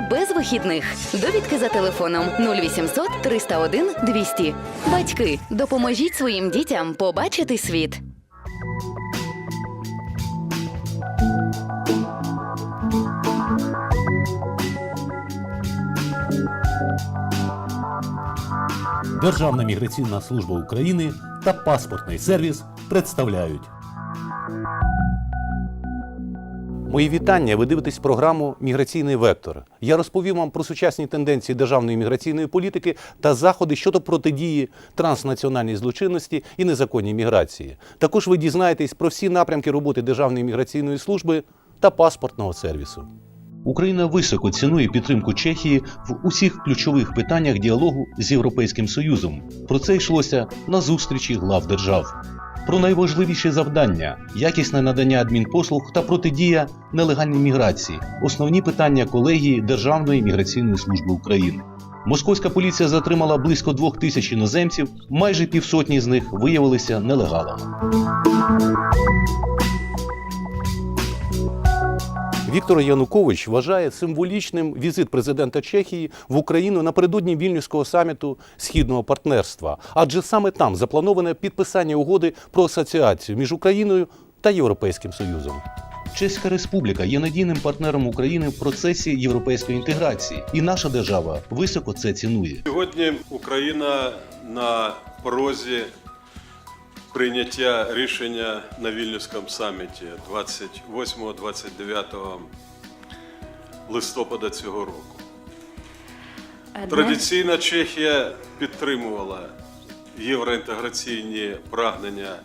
без вихідних. Довідки за телефоном 0800 301 200. Батьки, допоможіть своїм дітям побачити світ. Державна міграційна служба України та паспортний сервіс представляють. Мої вітання. Ви дивитесь програму Міграційний вектор. Я розповім вам про сучасні тенденції державної міграційної політики та заходи щодо протидії транснаціональній злочинності і незаконній міграції. Також ви дізнаєтесь про всі напрямки роботи Державної міграційної служби та паспортного сервісу. Україна високо цінує підтримку Чехії в усіх ключових питаннях діалогу з Європейським Союзом. Про це йшлося на зустрічі глав держав. Про найважливіші завдання, якісне надання адмінпослуг та протидія нелегальній міграції основні питання колегії Державної міграційної служби України. Московська поліція затримала близько двох тисяч іноземців, майже півсотні з них виявилися нелегалами. Віктор Янукович вважає символічним візит президента Чехії в Україну напередодні вільнюського саміту східного партнерства, адже саме там заплановане підписання угоди про асоціацію між Україною та Європейським Союзом. Чеська Республіка є надійним партнером України в процесі європейської інтеграції, і наша держава високо це цінує. Сьогодні Україна на порозі прийняття рішення на Вільнюському саміті 28-29 листопада цього року. Традиційно Чехія підтримувала євроінтеграційні прагнення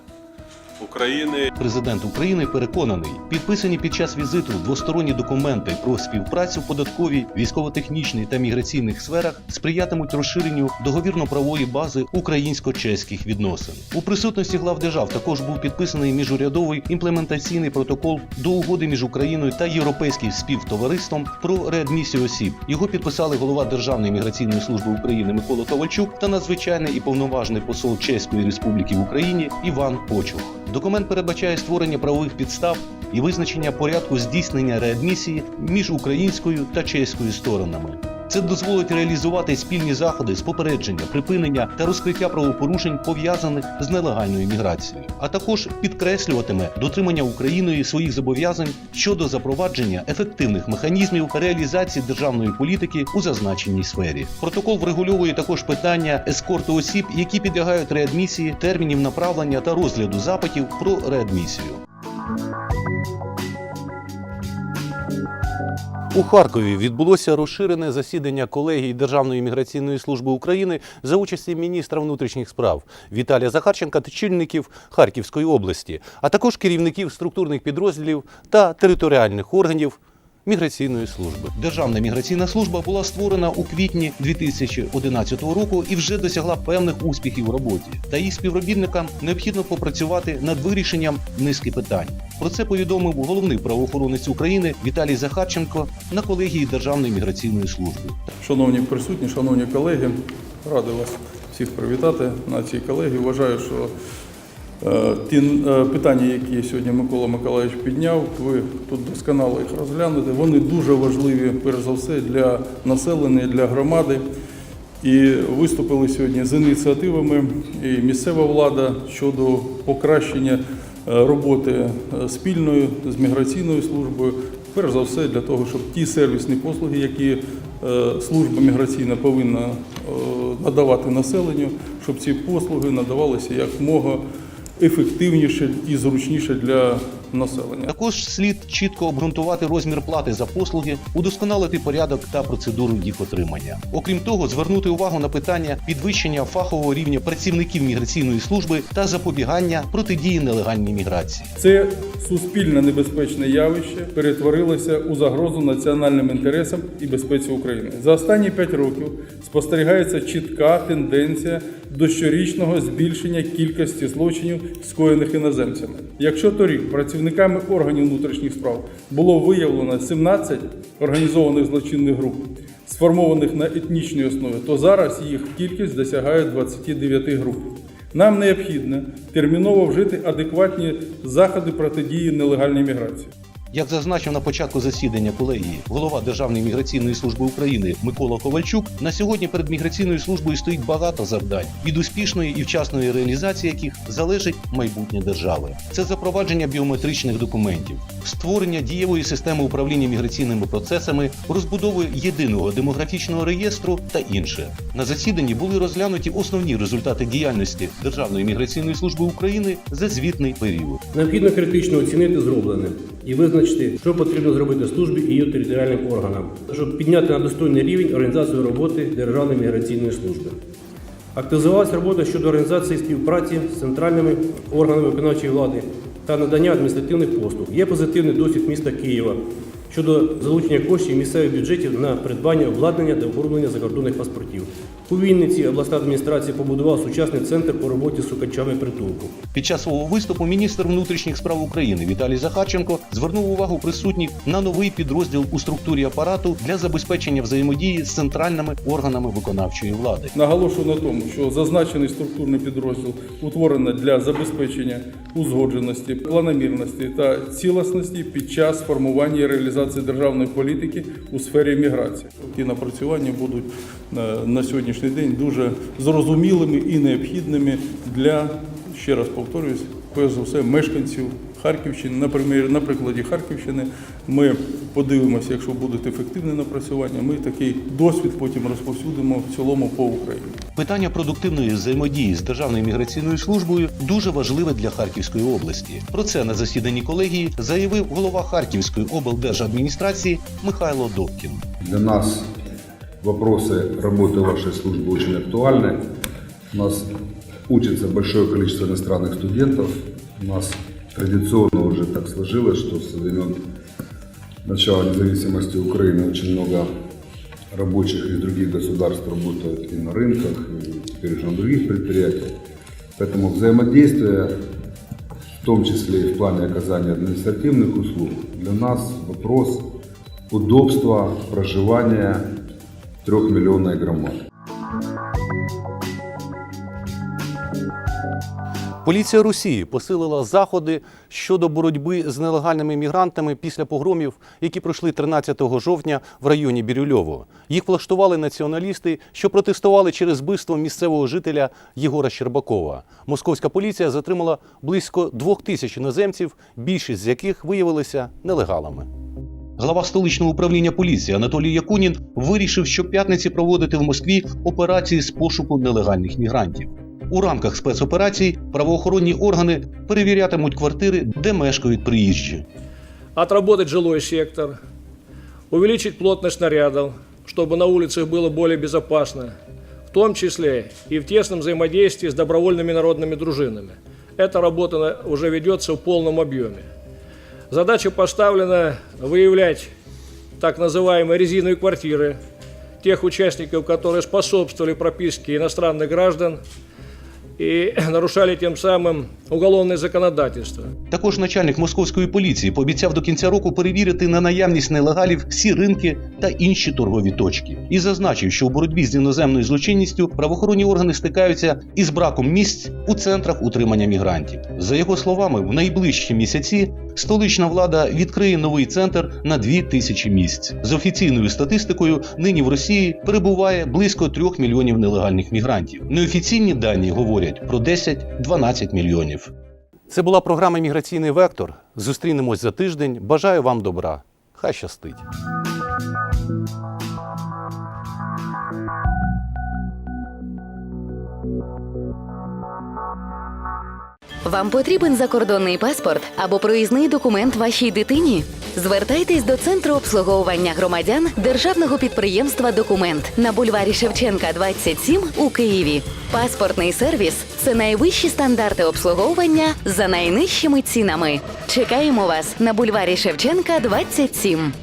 України. Президент України переконаний, підписані під час візиту двосторонні документи про співпрацю в податковій, військово-технічній та міграційних сферах сприятимуть розширенню договірно-правової бази українсько-чеських відносин. У присутності глав держав також був підписаний міжурядовий імплементаційний протокол до угоди між Україною та Європейським співтовариством про реадмісію осіб. Його підписали голова Державної міграційної служби України Микола Ковальчук та надзвичайний і повноважний посол Чеської Республіки в Україні Іван Почух. Документ передбачає створення правових підстав і визначення порядку здійснення реадмісії між українською та чеською сторонами. Це дозволить реалізувати спільні заходи з попередження, припинення та розкриття правопорушень, пов'язаних з нелегальною міграцією, а також підкреслюватиме дотримання Україною своїх зобов'язань щодо запровадження ефективних механізмів реалізації державної політики у зазначеній сфері. Протокол врегульовує також питання ескорту осіб, які підлягають реадмісії, термінів направлення та розгляду запитів про реадмісію. У Харкові відбулося розширене засідання колегії Державної міграційної служби України за участі міністра внутрішніх справ Віталія Захарченка та чільників Харківської області, а також керівників структурних підрозділів та територіальних органів. Міграційної служби Державна міграційна служба була створена у квітні 2011 року і вже досягла певних успіхів у роботі. Та її співробітникам необхідно попрацювати над вирішенням низки питань. Про це повідомив головний правоохоронець України Віталій Захарченко на колегії Державної міграційної служби. Шановні присутні, шановні колеги, радий вас всіх привітати на цій колегії. Вважаю, що ті е, питання, які сьогодні Микола Миколаївич підняв, ви тут досконало їх розглянете. Вони дуже важливі, перш за все, для населення, для громади. І виступили сьогодні з ініціативами і місцева влада щодо покращення е, роботи е, спільної з міграційною службою. Перш за все для того, щоб ті сервісні послуги, які е, служба міграційна повинна е, надавати населенню, щоб ці послуги надавалися якмога ефективніше і зручніше для населення. Також слід чітко обґрунтувати розмір плати за послуги, удосконалити порядок та процедуру їх отримання. Окрім того, звернути увагу на питання підвищення фахового рівня працівників міграційної служби та запобігання протидії нелегальній міграції. Це суспільно небезпечне явище перетворилося у загрозу національним інтересам і безпеці України. За останні п'ять років спостерігається чітка тенденція до щорічного збільшення кількості злочинів, скоєних іноземцями. Якщо торік працівниками органів внутрішніх справ було виявлено 17 організованих злочинних груп, сформованих на етнічній основі, то зараз їх кількість досягає 29 груп. Нам необхідно терміново вжити адекватні заходи протидії нелегальній міграції. Як зазначив на початку засідання колегії голова Державної міграційної служби України Микола Ковальчук, на сьогодні перед міграційною службою стоїть багато завдань, від успішної і вчасної реалізації яких залежить майбутнє держави. Це запровадження біометричних документів, створення дієвої системи управління міграційними процесами, розбудови єдиного демографічного реєстру та інше. На засіданні були розглянуті основні результати діяльності Державної міграційної служби України за звітний період. Необхідно критично оцінити зроблене і визначити, що потрібно зробити службі і її територіальним органам, щоб підняти на достойний рівень організацію роботи Державної міграційної служби. Активізувалася робота щодо організації співпраці з центральними органами виконавчої влади та надання адміністративних послуг. Є позитивний досвід міста Києва щодо залучення коштів місцевих бюджетів на придбання обладнання та оформлення закордонних паспортів. У Вінниці обласна адміністрація побудувала сучасний центр по роботі з шукачами притулку. Під час свого виступу міністр внутрішніх справ України Віталій Захарченко звернув увагу присутніх на новий підрозділ у структурі апарату для забезпечення взаємодії з центральними органами виконавчої влади. Наголошую на тому, що зазначений структурний підрозділ утворено для забезпечення узгодженості, планомірності та цілісності під час формування і реалізації державної політики у сфері міграції. Ті напрацювання будуть е, на сьогоднішній день дуже зрозумілими і необхідними для ще раз повторюсь, перш за все, мешканців Харківщини. На примірі- на прикладі Харківщини ми подивимося, якщо будуть ефективні напрацювання, ми такий досвід потім розповсюдимо в цілому по Україні. Питання продуктивної взаємодії з Державною міграційною службою дуже важливе для Харківської області. Про це на засіданні колегії заявив голова Харківської облдержадміністрації Михайло Добкін. Для нас вопросы работы вашей службы очень актуальны. У нас учится большое количество иностранных студентов. У нас традиционно уже так сложилось, что со времен начала независимости Украины очень много рабочих из других государств работают и на рынках, и теперь уже на других предприятиях. Поэтому взаимодействие, в том числе и в плане оказания административных услуг, для нас вопрос удобства проживания трехмиллионной громады. Поліція Росії посилила заходи щодо боротьби з нелегальними мігрантами після погромів, які пройшли 13 жовтня в районі Бірюльово. Їх влаштували націоналісти, що протестували через вбивство місцевого жителя Єгора Щербакова. Московська поліція затримала близько двох тисяч іноземців, більшість з яких виявилися нелегалами. Глава столичного управління поліції Анатолій Якунін вирішив щоп'ятниці проводити в Москві операції з пошуку нелегальних мігрантів. У рамках спецоперацій правоохоронні органи перевірятимуть квартири, де мешкають приїжджі. отработать жилой сектор, увеличить плотность снарядов, чтобы на улицах было более безопасно, в том числе и в тесном взаимодействии с добровольными народными дружинами. Эта работа на- уже ведется в полном объеме. Задача поставлена выявлять так называемые резиновые квартиры, тех участников, которые способствовали прописке иностранных граждан и нарушали тем самым уголовное законодательство. Також начальник московської поліції пообіцяв до кінця року перевірити на наявність нелегалів всі ринки та інші торгові точки і зазначив, що у боротьбі з іноземною злочинністю правоохоронні органи стикаються із браком місць у центрах утримання мігрантів. За його словами, в найближчі місяці столична влада відкриє новий центр на дві тисячі місць. З офіційною статистикою нині в Росії перебуває близько трьох мільйонів нелегальних мігрантів. Неофіційні дані говорять про 10-12 мільйонів. Це була програма Міграційний вектор. Зустрінемось за тиждень. Бажаю вам добра. Хай щастить. Вам потрібен закордонний паспорт або проїзний документ вашій дитині? Звертайтесь до центру обслуговування громадян державного підприємства Документ на бульварі Шевченка 27 у Києві. Паспортний сервіс це найвищі стандарти обслуговування за найнижчими цінами. Чекаємо вас на бульварі Шевченка 27.